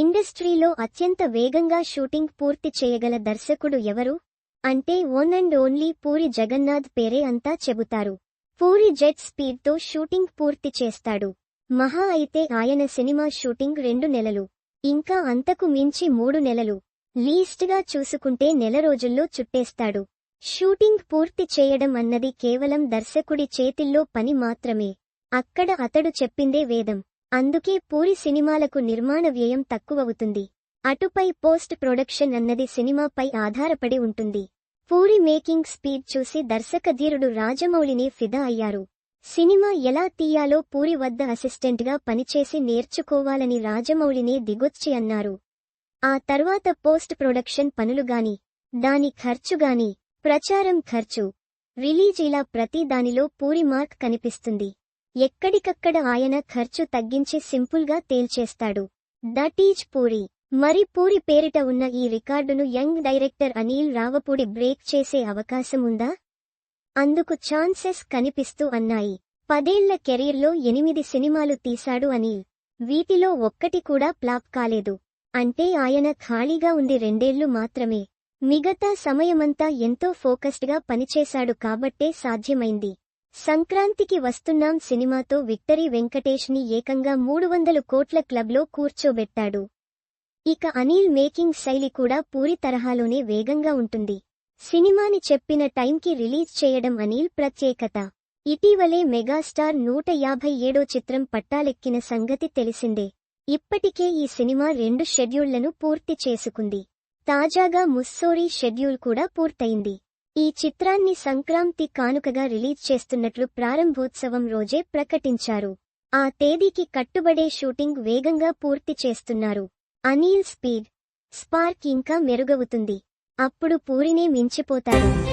ఇండస్ట్రీలో అత్యంత వేగంగా షూటింగ్ పూర్తి చేయగల దర్శకుడు ఎవరు? అంటే one and only Puri Jagannadh పేరే అంతా చెబుతారు. పూరి జెట్ స్పీడ్తో షూటింగ్ పూర్తి చేస్తాడు. మహా అయితే ఆయన సినిమా షూటింగ్ రెండు నెలలు. ఇంకా అంతకు మించి మూడు నెలలు. లీస్ట్గా చూసుకుంటే నెల రోజుల్లో చుట్టేస్తాడు. షూటింగ్ పూర్తి చేయడం అన్నది కేవలం దర్శకుడి చేతిల్లో పని మాత్రమే. అక్కడ అతడు చెప్పిందే వేదం. అందుకే పూరి సినిమాలకు నిర్మాణ వ్యయం తక్కువవుతుంది. అటుపై పోస్ట్ ప్రొడక్షన్ అన్నది సినిమాపై ఆధారపడి ఉంటుంది. పూరి మేకింగ్ స్పీడ్ చూసి దర్శకధీరుడు రాజమౌళిని ఫిదా అయ్యారు. సినిమా ఎలా తీయాలో పూరి వద్ద అసిస్టెంట్గా పనిచేసి నేర్చుకోవాలని రాజమౌళినే దిగొచ్చి అన్నారు. ఆ తర్వాత పోస్ట్ ప్రొడక్షన్ పనులుగాని దాని ఖర్చుగాని ప్రచారం ఖర్చు రిలీజ్ ఇలా ప్రతి దానిలో పూరి మార్క్ కనిపిస్తుంది. ఎక్కడికక్కడ ఆయన ఖర్చు తగ్గించి సింపుల్గా తేల్చేస్తాడు. That is puri. మరి పూరి పేరిట ఉన్న ఈ రికార్డును young director Anil Ravipudi break చేసే అవకాశం ఉందా అందుకు ఛాన్సెస్ కనిపిస్తూ అన్నాయి పదేళ్ళ కెరీర్లో ఎనిమిది సినిమాలు తీశాడు అనిల్. వీటిలో ఒక్కటి కూడా ప్లాప్ కాలేదు. అంటే ఆయన ఖాళీగా ఉంది రెండేళ్ళు మాత్రమే. మిగతా సమయమంతా ఎంతో ఫోకస్డ్గా పనిచేశాడు కాబట్టే సాధ్యమైంది. సంక్రాంతికి వస్తున్నాం సినిమాతో విక్టరీ వెంకటేష్ని ఏకంగా మూడు వందల కోట్ల క్లబ్లో కూర్చోబెట్టాడు. ఇక అనిల్ మేకింగ్ శైలి కూడా పూరి తరహాలోనే వేగంగా ఉంటుంది. సినిమాని చెప్పిన టైంకి రిలీజ్ చేయడం అనిల్ ప్రత్యేకత. ఇటీవలే మెగాస్టార్ నూట యాభై ఏడో చిత్రం పట్టాలెక్కిన సంగతి తెలిసిందే. ఇప్పటికే ఈ సినిమా రెండు షెడ్యూళ్ళను పూర్తి చేసుకుంది. తాజాగా ముస్సోరీ షెడ్యూల్ కూడా పూర్తయింది. ఈ చిత్రాన్ని సంక్రాంతి కానుకగా రిలీజ్ చేస్తున్నట్లు ప్రారంభోత్సవం రోజే ప్రకటించారు. ఆ తేదీకి కట్టుబడే షూటింగ్ వేగంగా పూర్తి చేస్తున్నారు. అనిల్ స్పీడ్ స్పార్క్ ఇంకా మెరుగవుతుంది. అప్పుడు పూరినే మించిపోతారు.